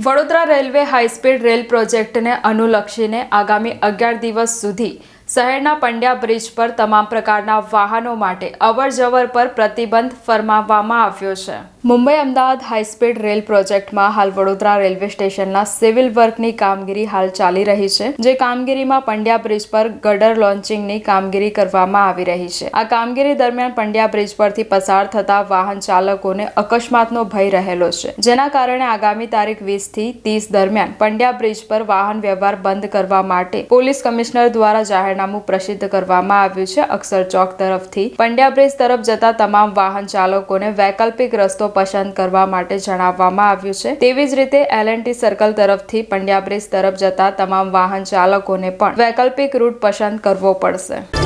Vadodara railway high speed rail પ્રોજેક્ટને અનુલક્ષીને આગામી અગિયાર દિવસ સુધી શહેરના પંડ્યા બ્રિજ પર તમામ પ્રકારના વાહનો માટે અવરજવર પર પ્રતિબંધ ફરમાવવામાં આવ્યો છે. મુંબઈ અમદાવાદ હાઈસ્પીડ રેલ પ્રોજેક્ટમાં હાલ વડોદરા રેલવે સ્ટેશનના સિવિલ વર્કની કામગીરી હાલ ચાલી રહી છે, જે કામગીરીમાં પંડ્યા બ્રિજ પર ગડર લોન્ચિંગની કામગીરી કરવામાં આવી રહી છે. આ કામગીરી દરમિયાન પંડ્યા બ્રિજ પરથી પસાર થતા વાહન ચાલકોને અકસ્માતનો ભય રહેલો છે. જેના કારણે આગામી તારીખ વીસથી ત્રીસ દરમિયાન પંડ્યા બ્રિજ પર વાહન વ્યવહાર બંધ કરવા માટે પોલીસ કમિશનર દ્વારા જાહેરનામું પ્રસિદ્ધ કરવામાં આવ્યું છે અક્ષર ચોક તરફથી. પંડ્યા બ્રિજ તરફ જતા તમામ વાહન ચાલકોને વૈકલ્પિક રસ્તો પસંદ કરવા માટે જણાવવામાં આવ્યું છે. તેવી જ રીતે એલએનટી સર્કલ તરફથી પંડ્યા બ્રિજ તરફ જતા તમામ વાહન ચાલકોને પણ વૈકલ્પિક રૂટ પસંદ કરવો પડશે.